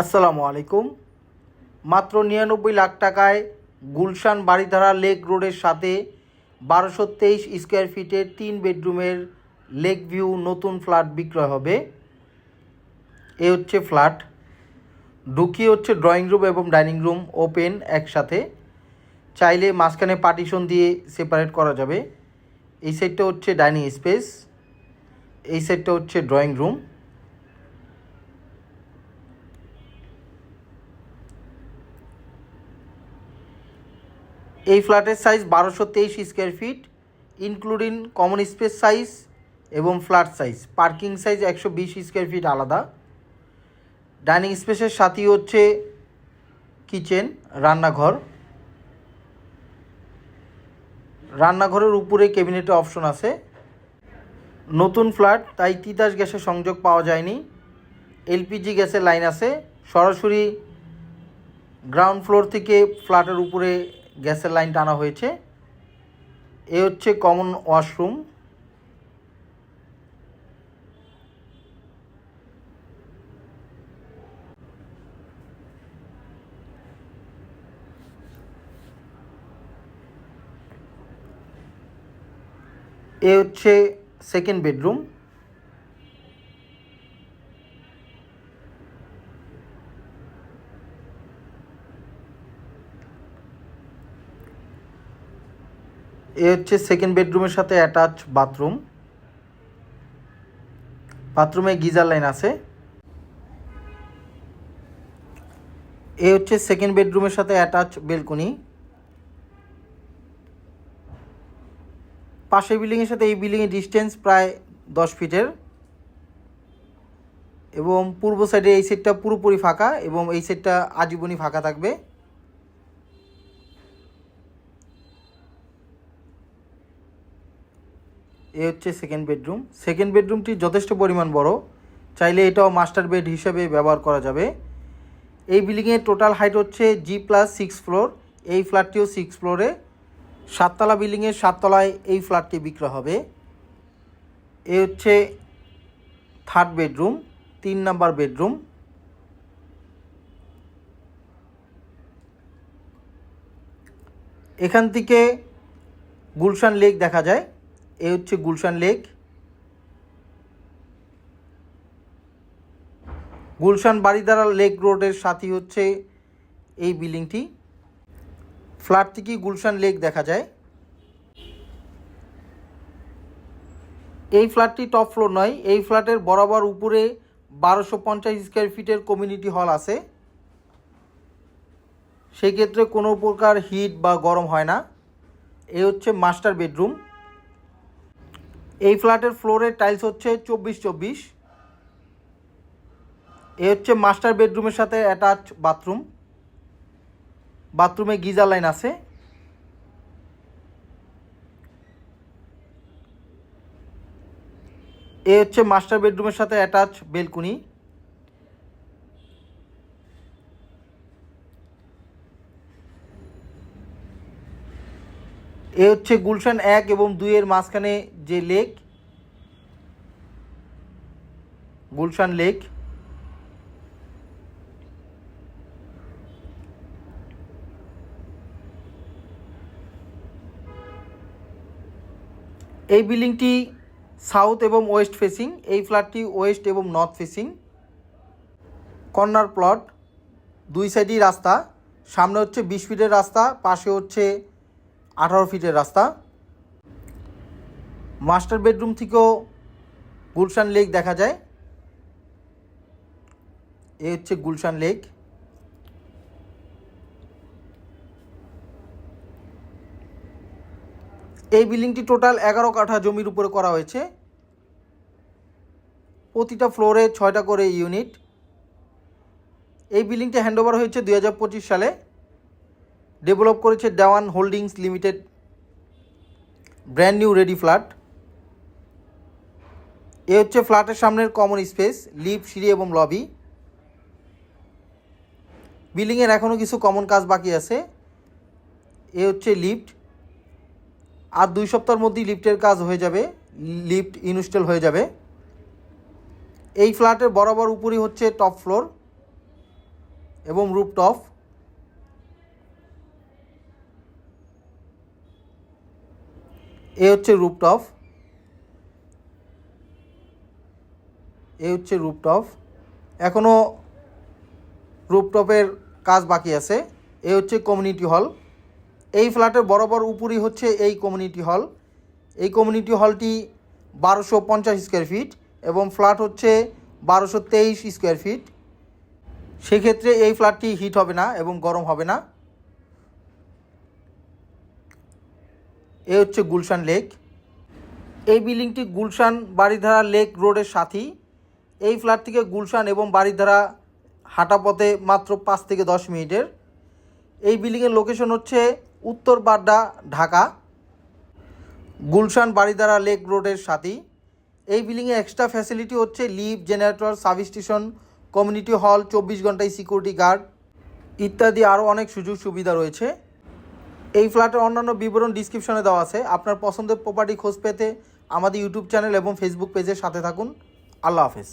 আসসালামু আলাইকুম। মাত্র নিরানব্বই লাখ টাকায় গুলশান বাড়িধারা লেক রোডের সাথে বারোশো তেইশ স্কোয়ার ফিটের তিন বেডরুমের লেক ভিউ নতুন ফ্ল্যাট বিক্রয় হবে। এ হচ্ছে ফ্ল্যাট। ঢুকিয়ে হচ্ছে ড্রয়িং রুম এবং ডাইনিং রুম ওপেন একসাথে। চাইলে মাঝখানে পার্টিশন দিয়ে সেপারেট করা যাবে। এই সাইডটা হচ্ছে ডাইনিং স্পেস। এই সাইডটা হচ্ছে ড্রয়িং রুম। এই ফ্ল্যাটের সাইজ বারোশো তেইশ square feet including common space size এবং ফ্ল্যাট সাইজ পার্কিং সাইজ একশো বিশ স্কোয়ার ফিট আলাদা। ডাইনিং স্পেসের সাথেই হচ্ছে কিচেন রান্নাঘর। রান্নাঘরের উপরে ক্যাবিনেটে অপশন আছে। নতুন ফ্ল্যাট তাই তিতাস গ্যাসের সংযোগ পাওয়া যায়নি। এলপিজি গ্যাসের লাইন আছে। সরাসরি গ্রাউন্ড ফ্লোর থেকে ফ্ল্যাটের উপরে গ্যাসের লাইন টানা হয়েছে। এ হচ্ছে কমন ওয়াশরুম এ হচ্ছে সেকেন্ড বেডরুম এ হচ্ছে সেকেন্ড বেডরুমের সাথে অ্যাটাচ বাথরুম বাথরুমে গিজার লাইন আছে। এ হচ্ছে সেকেন্ড বেডরুমের সাথে অ্যাটাচ বেলকনি পাশের বিল্ডিংয়ের সাথে এই বিল্ডিংয়ের ডিস্টেন্স প্রায় দশ ফিটের। এবং পূর্ব সাইডে এই সেটটা পুরোপুরি ফাঁকা এবং এই সেটটা আজীবনই ফাঁকা থাকবে। এ হচ্ছে সেকেন্ড বেডরুম সেকেন্ড বেডরুমটি যথেষ্ট পরিমাণ বড়। চাইলে এটাও মাস্টার বেড হিসেবে ব্যবহার করা যাবে। এই বিল্ডিংয়ের টোটাল হাইট হচ্ছে জি প্লাস সিক্স ফ্লোর এই ফ্ল্যাটটিও সিক্স ফ্লোরে সাততলা বিল্ডিংয়ের সাততলায় এই ফ্ল্যাটটি বিক্রয় হবে। এ হচ্ছে থার্ড বেডরুম তিন নাম্বার বেডরুম এখান থেকে গুলশান লেক দেখা যায়। এ হচ্ছে গুলশান লেক। গুলশান বাড়িদারা লেক রোডের সাথে হচ্ছে এই বিল্ডিংটি। ফ্ল্যাট থেকে গুলশান লেক দেখা যায়। এই ফ্ল্যাটটি টপ ফ্লোর নয়, এই ফ্ল্যাটের বরাবর উপরে বারোশো পঞ্চাশ স্কোয়ার ফিটের কমিউনিটি হল আছে। সেই ক্ষেত্রে কোনো প্রকার হিট বা গরম হয় না। এ হচ্ছে মাস্টার বেডরুম। এই ফ্ল্যাটের ফ্লোরের টাইলস হচ্ছে চব্বিশ চব্বিশ। এ হচ্ছে মাস্টার বেডরুমের সাথে অ্যাটাচ বাথরুম। বাথরুমে গিজার লাইন আছে। এ হচ্ছে মাস্টার বেডরুমের সাথে অ্যাটাচ বেলকুনি। এ হচ্ছে গুলশান এক এবং দুইয়ের মাঝখানে যে লেক, গুলশান লেক, এই বিল্ডিংটি সাউথ এবং ওয়েস্ট ফেসিং, এই ফ্ল্যাটটি ওয়েস্ট এবং নর্থ ফেসিং। কর্নার প্লট, দুই সাইডই রাস্তা, সামনে হচ্ছে বিশ ফিটের রাস্তা, পাশে হচ্ছে আঠারো ফিটের রাস্তা। মাস্টার বেডরুম থেকেও গুলশান লেক দেখা যায়। এ হচ্ছে গুলশান লেক। এই বিল্ডিংটি টোটাল এগারো কাঠা জমির উপরে করা হয়েছে। প্রতিটা ফ্লোরে ছয়টা করে ইউনিট। এই বিল্ডিংটি হ্যান্ডওভার হয়েছে দুই হাজার পঁচিশ সালে। ডেভেলপ করেছে Dewan holdings limited brand new ready flat এ হচ্ছে ফ্ল্যাটের সামনের কমন স্পেস লিফট সিঁড়ি এবং লবি বিল্ডিংয়ের এখনও কিছু কমন কাজ বাকি আছে। এ হচ্ছে লিফট আর দুই সপ্তাহের মধ্যেই লিফটের কাজ হয়ে যাবে লিফট ইনস্টল হয়ে যাবে। এই ফ্ল্যাটের বরাবর উপরই হচ্ছে টপ ফ্লোর এবং রুপটপ এ হচ্ছে রুপটপ এ হচ্ছে রুপটপ এখনও রুপটপের কাজ বাকি আছে। এ হচ্ছে কমিউনিটি হল। এই ফ্ল্যাটের বরাবর উপরই হচ্ছে এই কমিউনিটি হল। এই কমিউনিটি হলটি বারোশো পঞ্চাশ স্কোয়ার ফিট এবং ফ্ল্যাট হচ্ছে বারোশো তেইশ স্কোয়ার ফিট। সেক্ষেত্রে এই ফ্ল্যাটটি হিট হবে না এবং গরম হবে না। এ হচ্ছে গুলশান লেক। এই বিল্ডিংটি গুলশান বাড়িধারা লেক রোডের সাথেই এই ফ্ল্যাট থেকে গুলশান এবং বাড়িধারা হাঁটা পথে মাত্র পাঁচ থেকে দশ মিনিটের। এই বিল্ডিংয়ের লোকেশন হচ্ছে উত্তর বাড্ডা, ঢাকা। গুলশান বাড়িধারা লেক রোডের সাথেই এই বিল্ডিংয়ে এক্সট্রা ফ্যাসিলিটি হচ্ছে lift generator sub station community hall চব্বিশ ঘন্টায় সিকিউরিটি গার্ড ইত্যাদি আরও অনেক সুযোগ সুবিধা রয়েছে। এই ফ্ল্যাটের অন্যান্য বিবরণ ডিসক্রিপশনে দেওয়া আছে। আপনার পছন্দের প্রপার্টি খোঁজ পেতে আমাদের ইউটিউব চ্যানেল এবং ফেসবুক পেজের সাথে থাকুন। আল্লাহ হাফেজ।